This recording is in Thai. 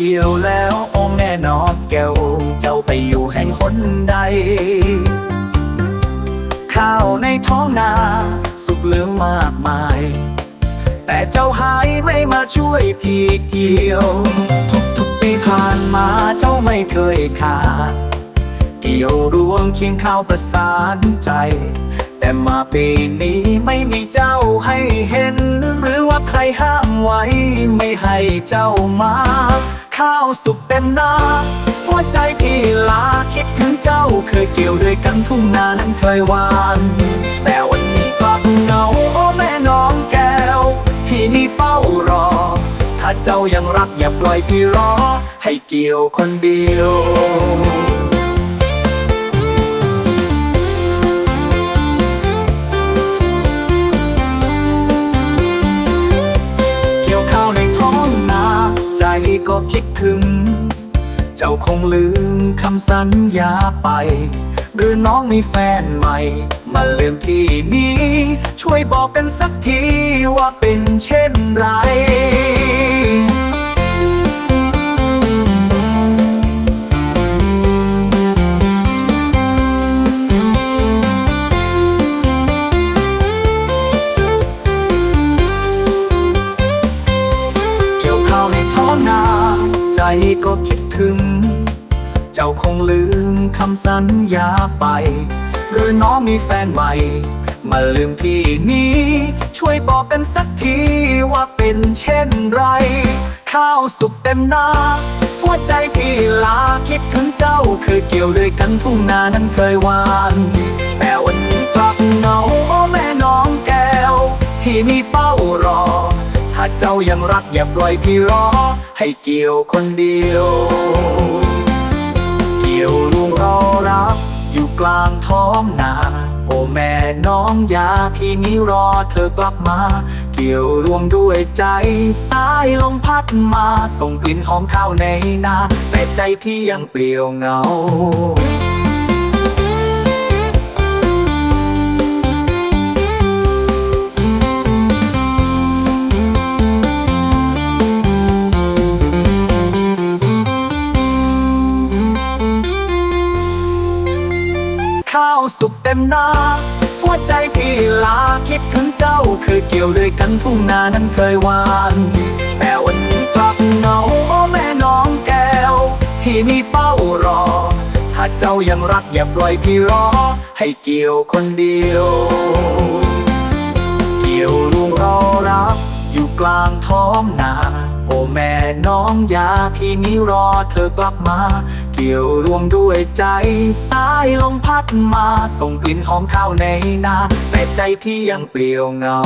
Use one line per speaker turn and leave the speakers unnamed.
เกี่ยวแล้วโอ้แม่นอกแก้วเจ้าไปอยู่แห่งหนใด ข้าวในท้องนาสุกเหลืองมากมาย แต่เจ้าหายไม่มาช่วยพี่เกี่ยว ทุกๆปีผ่านมาเจ้าไม่เคยขาดเกี่ยวรวงเคียงข้าวประสานใจ แต่มาปีนี้ไม่มีเจ้าให้เห็น หรือว่าใครห้ามไว้ ไม่ให้เจ้ามา ข้าวสุกเต็มนาหัวใจพี่ลาคิดถึงเจ้าเคยเกี่ยวด้วยกันทุ่งนานั้นเคยวาน แต่วันนี้กลับเหงาโอ้แม่น้องแก้ว พี่นี่เฝ้ารอ ถ้าเจ้ายังรักอย่าปล่อยพี่รอ ให้เกี่ยวคนเดียว ก็คิดถึง เจ้าคงลืมคำสัญญาไป หรือน้องมีแฟนใหม่ มาลืมที่นี้ ช่วยบอกกันสักทีว่าเป็นเช่นไร ก็คิดถึง เจ้าคงลืมคำสัญญาไป หรือน้องมีแฟนใหม่ มาลืมพี่นี้ ช่วยบอกกันสักทีว่าเป็นเช่นไร ข้าวสุกเต็มนาหัวใจพี่ลาคิดถึงเจ้าเคยเกี่ยวด้วยกันทุ่งนานั้นเคยหวานแต่วันนี้กลับเหงาโอ้แม่น้องแก้วพี่นี่เฝ้ารอ เจ้ายังรักอย่าปล่อยพี่รอ ให้เกี่ยวคนเดียว เกี่ยวลุงรอรับ อยู่กลางท้องนาโอแม่น้องยาพี่นี้รอเธอกลับมา เกี่ยวรวมด้วยใจ สายลมพัดมา ส่งกลิ่นหอมข้าวในนาแต่ใจพี่ยังเปลี่ยวเหงา สุกเต็มนาหัวใจพี่ลาคิดถึงเจ้าเคยเกี่ยวด้วยกันทุ่งนานั้นเคยหวานแต่วันนี้กลับเหงาโอ้แม่น้องแก้วพี่นี่เฝ้ารอ ถ้าเจ้ายังรักอย่าปล่อยพี่รอ ให้เกี่ยวคนเดียว เกี่ยวลุงรอรับ อยู่กลางท้องนา โอ้แม่น้องยาพี่นี้รอเธอกลับมา เดี่ยวรวมด้วยใจ สายลมพัดมาส่งกลิ่นหอมข้าวในนาแต่ใจพี่ยังเปลี่ยวเหงา